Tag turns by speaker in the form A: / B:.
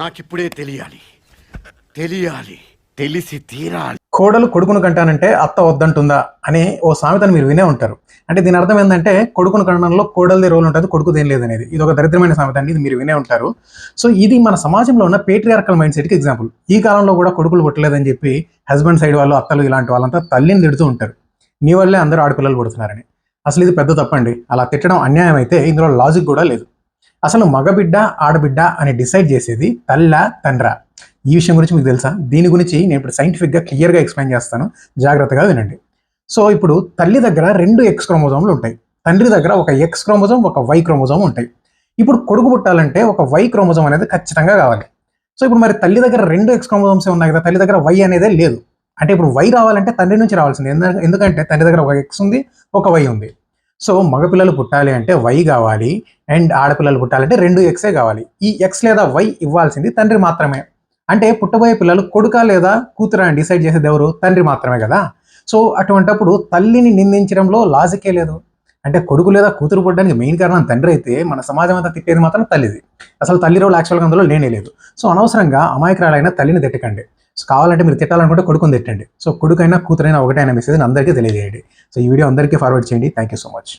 A: నాకిప్పుడే తెలియాలి. తెలియాలి. తెలిసి తీరాలి.
B: కోడలు కొడుకును కంటానంటే అత్త వద్దంటుందా అని ఓ సామెతను మీరు వినే ఉంటారు. అంటే దీని అర్థం ఏంటంటే కొడుకును కనడంలో కోడలది రోల్ ఉంటుంది కొడుకు దేని లేదనేది. ఇది ఒక దరిద్రమైన సామెత అండి ఇది మీరు వినే ఉంటారు. సో ఇది మన సమాజంలో ఉన్న పేట్రియార్కల్ మైండ్ సెట్కి ఎగ్జాంపుల్ ఈ కాలంలో కూడా కొడుకులు పుట్టలేదని చెప్పి హస్బెండ్ సైడ్ వాళ్ళు అత్తలు ఇలాంటి వాళ్ళంతా తల్లిని తిడుతూ ఉంటారు. నీ వల్లే అందరూ ఆడపిల్లలు పుడుతున్నారని. అసలు ఇది పెద్ద తప్పండి. అలా తిట్టడం అన్యాయం అయితే ఇందులో లాజిక్ కూడా లేదు. అసలు మగబిడ్డ ఆడబిడ్డ అని డిసైడ్ చేసేది తల్ల తండ్ర. ఈ విషయం గురించి మీకు తెలుసా? దీని గురించి నేను ఇప్పుడు సైంటిఫిక్గా క్లియర్గా ఎక్స్ప్లెయిన్ చేస్తాను. జాగ్రత్తగా వినండి. సో ఇప్పుడు తల్లి దగ్గర రెండు ఎక్స్ క్రోమోజోమ్లు ఉంటాయి. తండ్రి దగ్గర ఒక ఎక్స్ క్రోమోజోమ్ ఒక వై క్రోమోజోమ్ ఉంటాయి. ఇప్పుడు కొడుకు పుట్టాలంటే ఒక వై క్రోమోజోమ్ అనేది ఖచ్చితంగా కావాలి. సో ఇప్పుడు మరి తల్లి దగ్గర రెండు ఎక్స్ క్రోమోజోమ్సే ఉన్నాయి కదా తల్లి దగ్గర వై అనేదే లేదు. అంటే ఇప్పుడు వై రావాలంటే తండ్రి నుంచి రావాల్సింది. ఎందుకంటే తండ్రి దగ్గర ఒక ఎక్స్ ఉంది ఒక వై ఉంది. సో మగపిల్లలు పుట్టాలి అంటే వై కావాలి అండ్ ఆడపిల్లలు పుట్టాలంటే రెండు ఎక్సే కావాలి. ఈ ఎక్స్ లేదా వై ఇవ్వాల్సింది తండ్రి మాత్రమే. అంటే పుట్టబోయే పిల్లలు కొడుక లేదా కూతురు అని డిసైడ్ చేసేది ఎవరు? తండ్రి మాత్రమే కదా. సో అటువంటప్పుడు తల్లిని నిందించడంలో లాజికే లేదు. అంటే కొడుకు లేదా కూతురు పుట్టడానికి మెయిన్ కారణం తండ్రి అయితే మన సమాజం అంతా తిట్టేది మాత్రం తల్లిది. అసలు తల్లి రోల్ యాక్చువల్గా అందులో లేనే లేదు. సో అనవసరంగా అమాయకురాలైన తల్లిని తిట్టకండి. సో కావాలంటే మీరు తిట్టాలనుకుంటే కొడుకుని తిట్టండి. సో కొడుకైనా కూతురైనా ఒకటైనా మెసేజ్ అందరికీ తెలియజేయండి. సో ఈ వీడియో అందరికీ ఫార్వర్డ్ చేయండి. Thank you so much